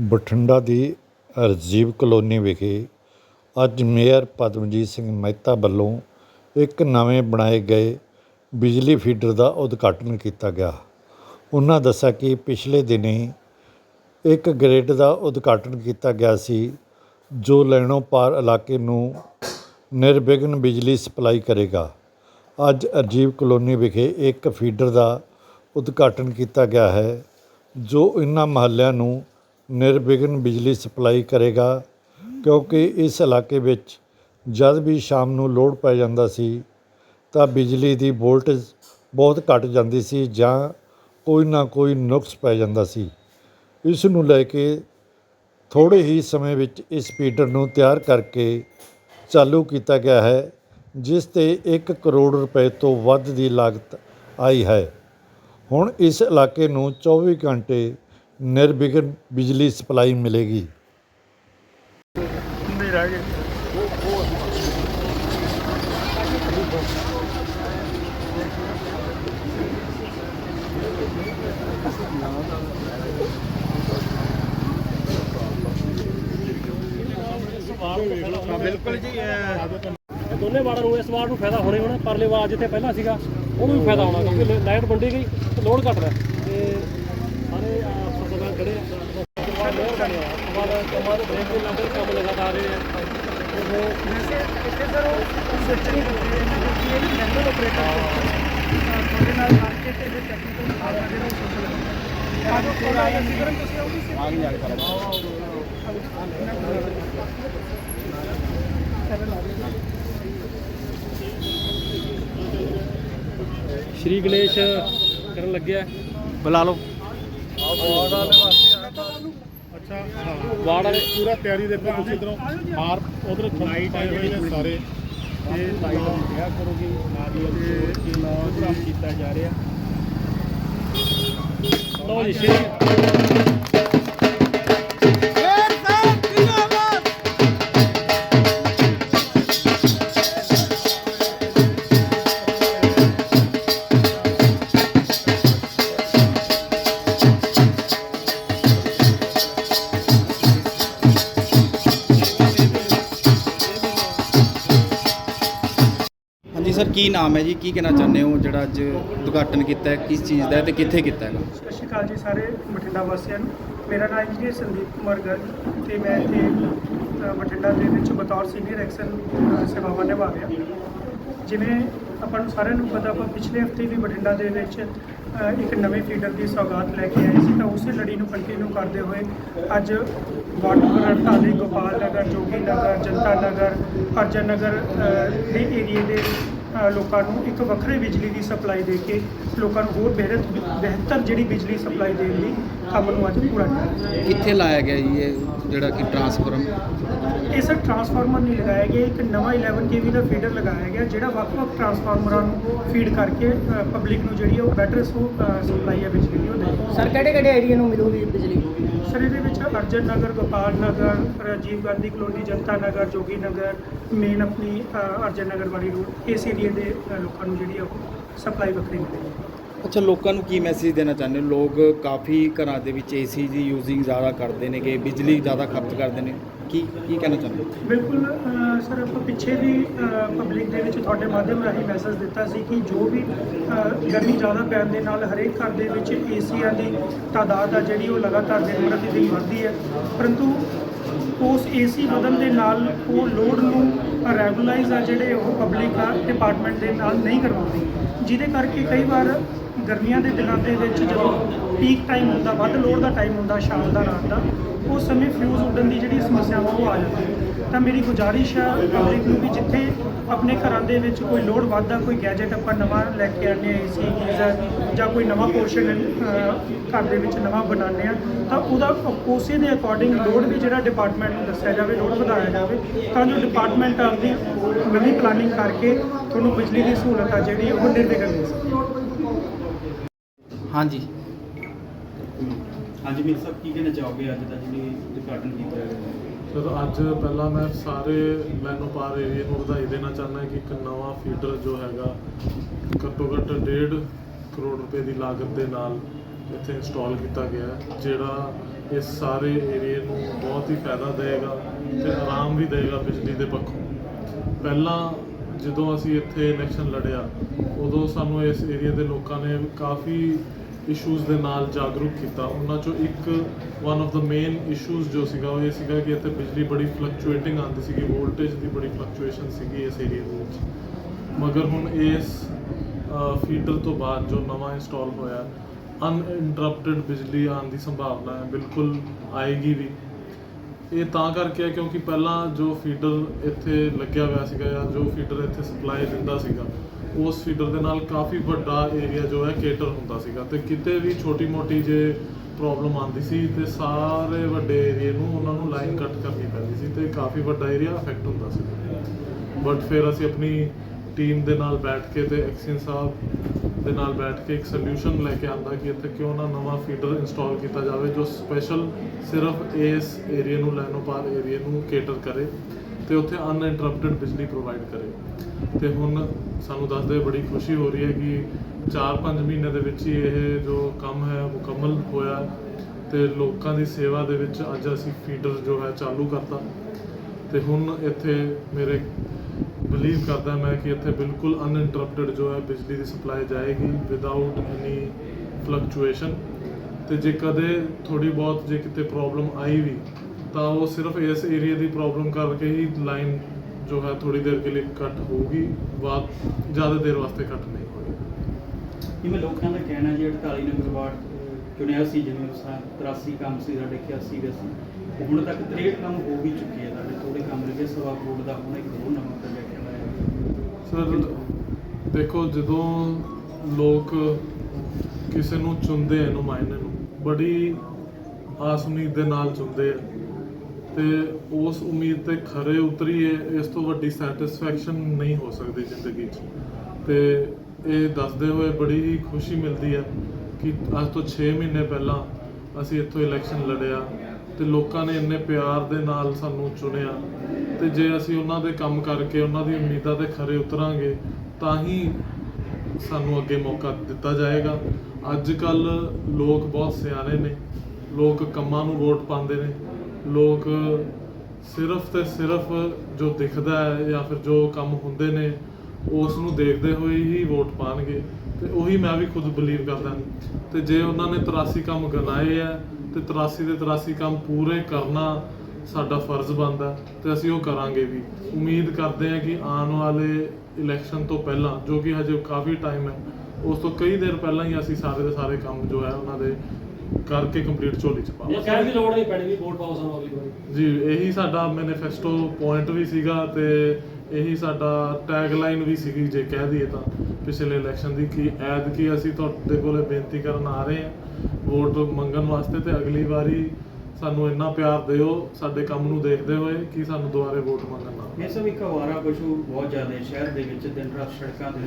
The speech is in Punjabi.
ਬਠਿੰਡਾ ਦੀ ਰਾਜੀਵ ਕਲੋਨੀ ਵਿਖੇ ਅੱਜ ਮੇਅਰ ਪਦਮਜੀਤ ਸਿੰਘ ਮਹਿਤਾ ਵੱਲੋਂ ਇੱਕ ਨਵੇਂ ਬਣਾਏ ਗਏ ਬਿਜਲੀ ਫੀਡਰ ਦਾ ਉਦਘਾਟਨ ਕੀਤਾ ਗਿਆ। ਉਹਨਾਂ ਦੱਸਿਆ ਕਿ ਪਿਛਲੇ ਦਿਨੀ ਇੱਕ ਗ੍ਰਿਡ ਦਾ ਉਦਘਾਟਨ ਕੀਤਾ ਗਿਆ ਸੀ, ਜੋ ਲੈਣੋ ਪਾਰ ਇਲਾਕੇ ਨੂੰ ਨਿਰਵਿਘਨ ਬਿਜਲੀ ਸਪਲਾਈ ਕਰੇਗਾ। ਅੱਜ ਅਰਜੀਵ ਕਲੋਨੀ ਵਿਖੇ ਇੱਕ ਫੀਡਰ ਦਾ ਉਦਘਾਟਨ ਕੀਤਾ ਗਿਆ ਹੈ, ਜੋ ਇਨ੍ਹਾਂ ਮਹੱਲਿਆਂ ਨੂੰ ਨਿਰਵਿਘਨ ਬਿਜਲੀ ਸਪਲਾਈ ਕਰੇਗਾ, ਕਿਉਂਕਿ ਇਸ ਇਲਾਕੇ ਵਿੱਚ ਜਦ ਵੀ ਸ਼ਾਮ ਨੂੰ ਲੋੜ ਪੈ ਜਾਂਦਾ ਸੀ, ਤਾਂ ਬਿਜਲੀ ਦੀ ਵੋਲਟੇਜ ਬਹੁਤ ਘੱਟ ਜਾਂਦੀ ਸੀ ਜਾਂ ਕੋਈ ਨਾ ਕੋਈ ਨੁਕਸ ਪੈ ਜਾਂਦਾ ਸੀ। ਇਸ ਨੂੰ ਲੈ ਕੇ ਥੋੜ੍ਹੇ ਹੀ ਸਮੇਂ ਵਿੱਚ ਇਸ ਫੀਡਰ ਨੂੰ ਤਿਆਰ ਕਰਕੇ ਚਾਲੂ ਕੀਤਾ ਗਿਆ ਹੈ, ਜਿਸ ਤੇ 1 ਕਰੋੜ ਰੁਪਏ ਤੋਂ ਵੱਧ ਦੀ ਲਾਗਤ ਆਈ ਹੈ। ਹੁਣ ਇਸ ਇਲਾਕੇ ਨੂੰ 24 ਘੰਟੇ ਨਿਰਵਿਘਨ ਬਿਜਲੀ ਸਪਲਾਈ ਮਿਲੇਗੀ। ਨਹੀਂ ਰਹਿ ਗਏ ਬਿਲਕੁਲ ਜੀ ਦੋਨੇ ਵਾਰਡਾਂ ਨੂੰ ਇਸ ਵਾਰਡ ਨੂੰ ਫਾਇਦਾ ਹੋਣੇ ਹੋਣਾ, ਪਰਲੇ ਵਾਰਡ ਜਿੱਥੇ ਪਹਿਲਾਂ ਸੀਗਾ, ਉਹਨੂੰ ਵੀ ਫਾਇਦਾ ਹੋਣਾ, ਕਿਉਂਕਿ ਲਾਈਟ ਵੰਡੀ ਗਈ, ਤੇ ਲੋਡ ਘੱਟ ਰਿਹਾ। ਤੇ ਫਸਲਾਂ ਕੰਮ ਲਗਾਤਾਰ ਸ਼੍ਰੀ ਗਣੇਸ਼ ਕਰਨ ਲੱਗਿਆ। ਬੁਲਾ ਲਓ। ਅੱਛਾ ਹਾਂ ਵਾਰਡ ਵਾਲੇ ਪੂਰਾ ਤਿਆਰੀ ਦੇਖੋ ਤੁਸੀਂ ਇਧਰੋਂ ਮਾਰ ਉਧਰ ਲਾਈਟ ਆਏ ਹੋਏ ਨੇ ਸਾਰੇ। ਇਹ ਲਾਈਟ ਵਿਆਹ ਕਰੋਗੇ ਨਾਰੀਅਲ ਤੇ ਪ੍ਰੋਗਰਾਮ ਕੀਤਾ ਜਾ ਰਿਹਾ। ਲਓ ਜੀ ਸ਼੍ਰੀ। ਹਾਂਜੀ ਸਰ ਕੀ ਨਾਮ ਹੈ ਜੀ? ਕੀ ਕਹਿਣਾ ਚਾਹੁੰਦੇ ਹੋ? ਜਿਹੜਾ ਅੱਜ ਉਦਘਾਟਨ ਕੀਤਾ ਹੈ ਕਿਸ ਚੀਜ਼ ਦਾ ਹੈ ਤੇ ਕਿੱਥੇ ਕੀਤਾ ਹੈਗਾ? ਸਤਿ ਸ਼੍ਰੀ ਅਕਾਲ ਜੀ ਸਾਰੇ ਬਠਿੰਡਾ ਵਾਸੀਆਂ ਨੂੰ। ਮੇਰਾ ਨਾਮ ਇੰਜੀਨੀਅਰ ਸੰਦੀਪ ਕੁਮਾਰ ਗਰਗ ਤੇ ਮੈਂ ਇੱਥੇ ਅ, ਬਠਿੰਡਾ ਦੇ ਵਿੱਚ ਬਤੌਰ ਸੀਨੀਅਰ ਐਕਸਲ ਅ, ਸੇਵਾਵਾਂ ਨਿਭਾ ਰਿਹਾ। ਜਿਵੇਂ ਆਪਾਂ ਨੂੰ ਸਾਰਿਆਂ ਨੂੰ ਪਤਾ, ਆਪਾਂ ਪਿਛਲੇ ਹਫ਼ਤੇ ਵੀ ਬਠਿੰਡਾ ਦੇ ਵਿੱਚ ਇੱਕ ਨਵੇਂ ਫੀਡਰ ਦੀ ਸੌਗਾਤ ਲੈ ਕੇ ਆਏ ਸੀ ਤਾਂ ਉਸੇ ਲੜੀ ਨੂੰ ਕੰਟੀਨਿਊ ਕਰਦੇ ਹੋਏ ਅੱਜ ਵਾਰਡ ਨੰਬਰ 48 ਗੋਪਾਲ ਨਗਰ, ਜੋਗੀ ਨਗਰ, ਜਨਤਾ ਨਗਰ ਅਰਜਨ ਨਗਰ ਦੇ ਏਰੀਏ ਦੇ ਲੋਕਾਂ ਨੂੰ ਇੱਕ ਵੱਖਰੇ ਬਿਜਲੀ ਦੀ ਸਪਲਾਈ ਦੇ ਕੇ ਲੋਕਾਂ ਨੂੰ ਹੋਰ ਬਿਹਤਰ ਬਿਹਤਰ ਜਿਹੜੀ ਬਿਜਲੀ ਸਪਲਾਈ ਦੇਣ ਲਈ ਕੰਮ ਨੂੰ ਅੱਜ ਪੂਰਾ ਕੀਤਾ। ਕਿੱਥੇ ਲਾਇਆ ਗਿਆ ਜੀ ਇਹ ਜਿਹੜਾ ਕਿ ਟਰਾਂਸਫਾਰਮ ਇਹ ਸਰ ਟਰਾਂਸਫਾਰਮਰ ਨਹੀਂ ਲਗਾਇਆ ਗਿਆ ਇੱਕ ਨਵਾਂ 11 ਕੇਵੀ ਦਾ ਫੀਡਰ ਲਗਾਇਆ ਗਿਆ ਜਿਹੜਾ ਵੱਖ-ਵੱਖ ਟਰਾਂਸਫਾਰਮਰਾਂ ਨੂੰ ਫੀਡ ਕਰਕੇ ਪਬਲਿਕ ਨੂੰ ਜਿਹੜੀ ਹੈ ਉਹ ਬੈਟਰ ਸਪਲਾਈ ਹੈ ਬਿਜਲੀ ਦੀ ਉਹ ਦੇ ਸਰ ਕਿਹੜੇ ਕਿਹੜੇ ਏਰੀਆ ਨੂੰ ਮਿਲੂਗੀ ਬਿਜਲੀ? ਸਰ ਇਹਦੇ ਵਿੱਚ ਅਰਜਨ ਨਗਰ ਗੋਪਾਲ ਨਗਰ ਰਾਜੀਵ ਗਾਂਧੀ ਕਲੋਨੀ ਜਨਤਾ ਨਗਰ ਜੋਗੀ ਨਗਰ ਮੇਨ ਆਪਣੀ ਅਰਜਨ ਨਗਰ ਵਾਲੀ ਰੋਡ ਇਸ ਏਰੀਆ ਦੇ ਅ, ਲੋਕਾਂ ਨੂੰ ਜਿਹੜੀ ਹੈ ਉਹ ਸਪਲਾਈ ਵੱਖਰੀ ਮਿਲੇਗੀ ਅੱਛਾ ਲੋਕਾਂ ਨੂੰ ਕੀ ਮੈਸੇਜ ਦੇਣਾ ਚਾਹੁੰਦੇ ਹੋ? ਲੋਕ ਕਾਫੀ ਘਰਾਂ ਦੇ ਵਿੱਚ ਏਸੀ ਦੀ ਯੂਜ਼ਿੰਗ ਜ਼ਿਆਦਾ ਕਰਦੇ ਨੇਗੇ ਬਿਜਲੀ ਜ਼ਿਆਦਾ ਖਪਤ ਕਰਦੇ ਨੇ। ਕੀ ਕੀ ਕਹਿਣਾ ਚਾਹੁੰਦੇ ਹੋ? ਬਿਲਕੁਲ ਸਰ ਆਪਾਂ ਪਿੱਛੇ ਵੀ ਪਬਲਿਕ ਦੇ ਵਿੱਚ ਤੁਹਾਡੇ ਮਾਧਿਅਮ ਰਾਹੀਂ ਮੈਸੇਜ ਦਿੱਤਾ ਸੀ ਕਿ ਜੋ ਵੀ ਗਰਮੀ ਜ਼ਿਆਦਾ ਪੈਣ ਦੇ ਨਾਲ ਹਰੇਕ ਘਰ ਦੇ ਵਿੱਚ ਏਸੀਆਂ ਦੀ ਤਾਦਾਦ ਆ ਜਿਹੜੀ ਉਹ ਲਗਾਤਾਰ ਦਿਨ ਪ੍ਰਤੀ ਦਿਨ ਵੱਧਦੀ ਹੈ। ਪਰੰਤੂ ਉਸ ਏਸੀ ਵਧਣ ਦੇ ਨਾਲ ਉਹ ਲੋਡ ਨੂੰ ਰੈਗੂਲਾਈਜ਼ ਆ ਜਿਹੜੇ ਉਹ ਪਬਲਿਕ ਆ, ਡਿਪਾਰਟਮੈਂਟ ਦੇ ਨਾਲ ਨਹੀਂ ਕਰਵਾਉਂਦੇ। ਜਿਹਦੇ ਕਰਕੇ ਕਈ ਵਾਰ ਗਰਮੀਆਂ ਦੇ ਦਿਨਾਂ ਦੇ ਵਿੱਚ ਜਦੋਂ ਪੀਕ ਟਾਈਮ ਹੁੰਦਾ, ਵੱਧ ਲੋਡ ਦਾ ਟਾਈਮ ਹੁੰਦਾ, ਸ਼ਾਮ ਦਾ, ਰਾਤ ਦਾ, ਉਸ ਸਮੇਂ ਫਿਊਜ਼ ਉੱਡਣ ਦੀ ਜਿਹੜੀ ਸਮੱਸਿਆਵਾਂ ਉਹ ਆ ਜਾਂਦੀਆਂ। ਤਾਂ ਮੇਰੀ ਗੁਜ਼ਾਰਿਸ਼ ਆ ਪਬਲਿਕ ਨੂੰ ਵੀ ਜਿੱਥੇ ਆਪਣੇ ਘਰਾਂ ਦੇ ਵਿੱਚ ਕੋਈ ਲੋਡ ਵੱਧਦਾ ਕੋਈ ਗੈਜਟ ਆਪਾਂ ਨਵਾਂ ਲੈ ਕੇ ਆਉਂਦੇ ਹਾਂ ਏਸੀ ਗੀਜ਼ਰ ਜਾਂ ਕੋਈ ਨਵਾਂ ਪੋਰਸ਼ਨ ਘਰ ਦੇ ਵਿੱਚ ਨਵਾਂ ਬਣਾਉਂਦੇ ਆ ਤਾਂ ਉਹਦਾ ਉਸੇ ਦੇ ਅਕੋਰਡਿੰਗ ਲੋਡ ਵੀ ਜਿਹੜਾ ਡਿਪਾਰਟਮੈਂਟ ਨੂੰ ਦੱਸਿਆ ਜਾਵੇ ਲੋਡ ਵਧਾਇਆ ਜਾਵੇ ਤਾਂ ਜੋ ਡਿਪਾਰਟਮੈਂਟ ਆਪਦੀ ਨਵੀਂ ਪਲਾਨਿੰਗ ਕਰਕੇ ਤੁਹਾਨੂੰ ਬਿਜਲੀ ਦੀ ਸਹੂਲਤ ਆ ਜਿਹੜੀ ਉਹ ਨਿਰਵਿਘਨ ਦੇ ਸਕੇ। ਹਾਂਜੀ। ਹਾਂਜੀ ਮੀਰ ਸਾਹਿਬ ਕੀ ਕਹਿਣਾ ਚਾਹੋਗੇ ਅੱਜ ਦਾ ਜਿਹੜੀ ਉਦਘਾਟਨ ਕੀਤਾ ਹੈ ਸਰ ਅੱਜ ਪਹਿਲਾਂ ਮੈਂ ਸਾਰੇ ਮੈਨੋਪਾਰ ਪਾਰ ਏਰੀਏ ਨੂੰ ਵਧਾਈ ਦੇਣਾ ਚਾਹੁੰਦਾ ਕਿ ਇੱਕ ਨਵਾਂ ਫੀਡਰ ਜੋ ਹੈਗਾ, ਘੱਟੋ ਘੱਟ 1.5 ਕਰੋੜ ਰੁਪਏ ਦੀ ਲਾਗਤ ਦੇ ਨਾਲ ਇੱਥੇ ਇੰਸਟਾਲ ਕੀਤਾ ਗਿਆ ਜਿਹੜਾ ਇਸ ਸਾਰੇ ਏਰੀਏ ਨੂੰ ਬਹੁਤ ਹੀ ਫਾਇਦਾ ਦੇਵੇਗਾ ਤੇ ਆਰਾਮ ਵੀ ਦੇਵੇਗਾ ਬਿਜਲੀ ਦੇ ਪੱਖੋਂ। ਪਹਿਲਾਂ ਜਦੋਂ ਅਸੀਂ ਇੱਥੇ ਇਲੈਕਸ਼ਨ ਲੜਿਆ, ਉਦੋਂ ਸਾਨੂੰ ਇਸ ਏਰੀਆ ਦੇ ਲੋਕਾਂ ਨੇ ਕਾਫੀ ਇਸ਼ੂਜ਼ ਦੇ ਨਾਲ ਜਾਗਰੂਕ ਕੀਤਾ। ਉਹਨਾਂ ਚੋਂ ਇੱਕ ਵਨ ਆਫ ਦਾ ਮੇਨ ਇਸ਼ੂਜ਼ ਜੋ ਸੀਗਾ, ਉਹ ਇਹ ਸੀਗਾ ਕਿ ਇੱਥੇ ਬਿਜਲੀ ਬੜੀ ਫਲਕਚੁਏਟਿੰਗ ਆਉਂਦੀ ਸੀਗੀ ਵੋਲਟੇਜ ਦੀ ਬੜੀ ਫਲਕਚੁਏਸ਼ਨ ਸੀਗੀ ਇਸ ਏਰੀਆ ਦੇ ਵਿੱਚ। ਮਗਰ ਹੁਣ ਇਸ ਫੀਡਰ ਤੋਂ ਬਾਅਦ ਜੋ ਨਵਾਂ ਇੰਸਟਾਲ ਹੋਇਆ ਅਨਇੰਟਰਪਟਡ ਬਿਜਲੀ ਆਉਣ ਦੀ ਸੰਭਾਵਨਾ ਹੈ, ਬਿਲਕੁਲ ਆਏਗੀ ਵੀ। ਇਹ ਤਾਂ ਕਰਕੇ ਹੈ ਕਿਉਂਕਿ ਪਹਿਲਾਂ ਜੋ ਫੀਡਰ ਇੱਥੇ ਲੱਗਿਆ ਹੋਇਆ ਸੀਗਾ ਜਾਂ ਜੋ ਫੀਡਰ ਇੱਥੇ ਸਪਲਾਈ ਦਿੰਦਾ ਸੀਗਾ ਉਸ ਫੀਡਰ ਦੇ ਨਾਲ ਕਾਫੀ ਵੱਡਾ ਏਰੀਆ ਜੋ ਹੈ ਕੇਟਰ ਹੁੰਦਾ ਸੀਗਾ ਤੇ ਕਿਤੇ ਵੀ ਛੋਟੀ ਮੋਟੀ ਜੇ ਪ੍ਰੋਬਲਮ ਆਉਂਦੀ ਸੀ ਤੇ ਸਾਰੇ ਵੱਡੇ ਏਰੀਏ ਨੂੰ ਉਹਨਾਂ ਨੂੰ ਲਾਈਨ ਕੱਟ ਕਰਨੀ ਪੈਂਦੀ ਸੀ ਤੇ ਕਾਫੀ ਵੱਡਾ ਏਰੀਆ ਅਫੈਕਟ ਹੁੰਦਾ ਸੀ। ਬਟ ਫਿਰ ਅਸੀਂ ਆਪਣੀ ਟੀਮ ਦੇ ਨਾਲ ਬੈਠ ਕੇ ਤੇ ਐਕਸ਼ਨ ਸਾਹਿਬ ਦੇ ਨਾਲ ਬੈਠ ਕੇ ਇੱਕ ਸੋਲੂਸ਼ਨ ਲੈ ਕੇ ਆਂਦਾ ਕਿ ਇੱਥੇ ਕਿਉਂ ਨਾ ਨਵਾਂ ਫੀਡਰ ਇੰਸਟਾਲ ਕੀਤਾ ਜਾਵੇ ਜੋ ਸਪੈਸ਼ਲ ਸਿਰਫ ਇਸ ਏਰੀਆ ਨੂੰ ਲੈਨੋ ਪਾਰ ਏਰੀਆ ਨੂੰ ਕੇਟਰ ਕਰੇ। ਤੇ ਉੱਥੇ ਅਨਇੰਟਰਪਟਡ ਬਿਜਲੀ ਪ੍ਰੋਵਾਈਡ ਕਰੇ। ਤੇ ਹੁਣ ਸਾਨੂੰ ਦੱਸਦੇ ਬੜੀ ਖੁਸ਼ੀ ਹੋ ਰਹੀ ਹੈ ਕਿ 4-5 ਮਹੀਨੇ ਦੇ ਵਿੱਚ ਹੀ ਇਹ ਜੋ ਕੰਮ ਹੈ ਮੁਕੰਮਲ ਹੋਇਆ ਤੇ ਲੋਕਾਂ ਦੀ ਸੇਵਾ ਦੇ ਵਿੱਚ ਅੱਜ ਅਸੀਂ ਫੀਡਰ ਜੋ ਹੈ ਚਾਲੂ ਕਰਤਾ। ਤੇ ਹੁਣ ਇੱਥੇ ਮੇਰੇ ਬਲੀਵ ਕਰਦਾ ਮੈਂ ਕਿ ਇੱਥੇ ਬਿਲਕੁਲ ਅਨਇੰਟਰਪਟਡ ਜੋ ਹੈ ਬਿਜਲੀ ਦੀ ਸਪਲਾਈ ਜਾਏਗੀ ਵਿਦਆਊਟ ਐਨੀ ਫਲਕਚੁਏਸ਼ਨ ਤੇ ਜੇ ਕਦੇ ਥੋੜੀ ਬਹੁਤ ਜੇ ਕਿਤੇ ਪ੍ਰੋਬਲਮ ਆਈ ਵੀ ਤਾਂ ਉਹ ਸਿਰਫ ਇਸ ਏਰੀਆ ਦੀ ਪ੍ਰੋਬਲਮ ਕਰਕੇ ਹੀ ਲਾਈਨ ਜੋ ਹੈ ਥੋੜੀ ਦੇਰ ਕੇ ਲਈ ਕੱਟ ਹੋਊਗੀ ਬਾਅਦ ਜ਼ਿਆਦਾ ਦੇਰ ਵਾਸਤੇ ਕੱਟ ਨਹੀਂ ਹੋਏਗੀ ਜਿਵੇਂ ਲੋਕਾਂ ਦਾ ਕਹਿਣਾ ਜੀ 48 ਨੰਬਰ ਵਾਰਡ ਚੁਣਿਆ ਸੀ ਜਿਵੇਂ ਉਸ ਤਰ੍ਹਾਂ 83 ਕੰਮ ਸੀ ਸਾਡੇ 81 ਦੇ ਸੀ ਹੁਣ ਤੱਕ 63 ਕੰਮ ਹੋ ਵੀ ਚੁੱਕੇ ਆ ਸਾਡੇ ਥੋੜੇ ਕੰਮ ਰਹਿ ਗਏ ਸਵਾ ਕਰੋੜ ਦਾ ਹੁਣ ਇੱਕ ਹੋਰ ਨਵਾਂ ਪ੍ਰੋਜੈਕਟ ਆਇਆ ਸਰ ਦੇਖੋ ਜਦੋਂ ਲੋਕ ਕਿਸੇ ਨੂੰ ਚੁਣਦੇ ਆ ਨੁਮਾਇੰਦੇ ਨੂੰ ਬੜੀ ਆਸ ਉਮੀਦ ਦੇ ਨਾਲ ਚੁਣਦੇ ਆ। ਤੇ ਉਸ ਉਮੀਦ ਤੇ ਖਰੇ ਉਤਰੀਏ, ਇਸ ਤੋਂ ਵੱਡੀ ਸੈਟੀਸਫੈਕਸ਼ਨ ਨਹੀਂ ਹੋ ਸਕਦੀ ਜ਼ਿੰਦਗੀ 'ਚ। ਤੇ ਇਹ ਦੱਸਦੇ ਹੋਏ ਬੜੀ ਹੀ ਖੁਸ਼ੀ ਮਿਲਦੀ ਹੈ ਕਿ ਅੱਜ ਤੋਂ 6 ਮਹੀਨੇ ਪਹਿਲਾਂ ਅਸੀਂ ਇੱਥੋਂ ਇਲੈਕਸ਼ਨ ਲੜਿਆ ਤੇ ਲੋਕਾਂ ਨੇ ਇੰਨੇ ਪਿਆਰ ਦੇ ਨਾਲ ਸਾਨੂੰ ਚੁਣਿਆ। ਤੇ ਜੇ ਅਸੀਂ ਉਹਨਾਂ ਦੇ ਕੰਮ ਕਰਕੇ, ਉਹਨਾਂ ਦੀ ਉਮੀਦਾਂ ਤੇ ਖਰੇ ਉਤਰਾਂਗੇ, ਤਾਂ ਹੀ ਸਾਨੂੰ ਅੱਗੇ ਮੌਕਾ ਦਿੱਤਾ ਜਾਏਗਾ। ਅੱਜ ਕੱਲ ਲੋਕ ਬਹੁਤ ਸਿਆਣੇ ਨੇ, ਲੋਕ ਕੰਮਾਂ ਨੂੰ ਵੋਟ ਪਾਉਂਦੇ ਨੇ। ਲੋਕ ਸਿਰਫ ਤੇ ਸਿਰਫ ਜੋ ਦਿਖਦਾ ਹੈ ਜਾਂ ਫਿਰ ਜੋ ਕੰਮ ਹੁੰਦੇ ਨੇ ਉਸ ਨੂੰ ਦੇਖਦੇ ਹੋਏ ਹੀ ਵੋਟ ਪਾਣਗੇ। ਤੇ ਉਹੀ ਮੈਂ ਵੀ ਖੁਦ ਬਲੀਵ ਕਰਦਾ। ਤੇ ਜੇ ਉਹਨਾਂ ਨੇ 83 ਕੰਮ ਗਨਾਏ ਆ, ਤੇ 83 ਦੇ 83 ਕੰਮ ਪੂਰੇ ਕਰਨਾ ਸਾਡਾ ਫਰਜ਼ ਬਣਦਾ ਤੇ ਅਸੀਂ ਉਹ ਕਰਾਂਗੇ ਵੀ। ਉਮੀਦ ਕਰਦੇ ਹਾਂ ਕਿ ਆਉਣ ਵਾਲੇ ਇਲੈਕਸ਼ਨ ਤੋਂ ਪਹਿਲਾਂ, ਜੋ ਕਿ ਹਜੇ ਕਾਫੀ ਟਾਈਮ ਹੈ, ਉਸ ਤੋਂ ਕਈ ਦੇਰ ਪਹਿਲਾਂ ਹੀ ਅਸੀਂ ਸਾਰੇ ਦੇ ਸਾਰੇ ਕੰਮ ਜੋ ਹੈ ਉਹਨਾਂ ਦੇ ਕਰਕੇ ਕੰਪਲੀਟ ਝੋਲੀ ਚ ਇਹ ਪਾਵਾਂਗੇ ਕਹਿਣ ਦੀ ਲੋੜ ਨਹੀਂ ਪੈਣੀ ਵੀ ਵੋਟ ਪਾਓ ਸਾਨੂੰ ਅਗਲੀ ਵਾਰੀ। ਜੀ ਇਹੀ ਸਾਡਾ ਮੈਨੀਫੈਸਟੋ ਪੁਆਇੰਟ ਵੀ ਸੀਗਾ ਤੇ ਇਹੀ ਸਾਡਾ ਟੈਗਲਾਈਨ ਵੀ ਸੀਗੀ ਜੇ ਕਹਿ ਦਈਏ ਤਾਂ ਪਿਛਲੇ ਇਲੈਕਸ਼ਨ ਦੀ ਕਿ ਐਦ ਕੀ ਅਸੀਂ ਤੁਹਾਡੇ ਕੋਲੇ ਬੇਨਤੀ ਕਰਨ ਆ ਰਹੇ ਹਾਂ ਵੋਟ ਮੰਗਣ ਵਾਸਤੇ ਤੇ ਅਗਲੀ ਵਾਰੀ ਸਾਨੂੰ ਇੰਨਾ ਪਿਆਰ ਦਿਓ ਸਾਡੇ ਕੰਮ ਨੂੰ ਦੇਖਦੇ ਹੋਏ ਕਿ ਸਾਨੂੰ ਦੁਬਾਰੇ ਵੋਟ ਮੰਗਣ ਨਾ ਇਹ ਸਭ ਇੱਕ ਅਵਾਰਾ ਪਸ਼ੂ ਬਹੁਤ ਜ਼ਿਆਦਾ ਹੈ ਸ਼ਹਿਰ ਦੇ ਵਿੱਚ ਦਿਨ ਰਾਤ ਸੜਕਾਂ ਤੇ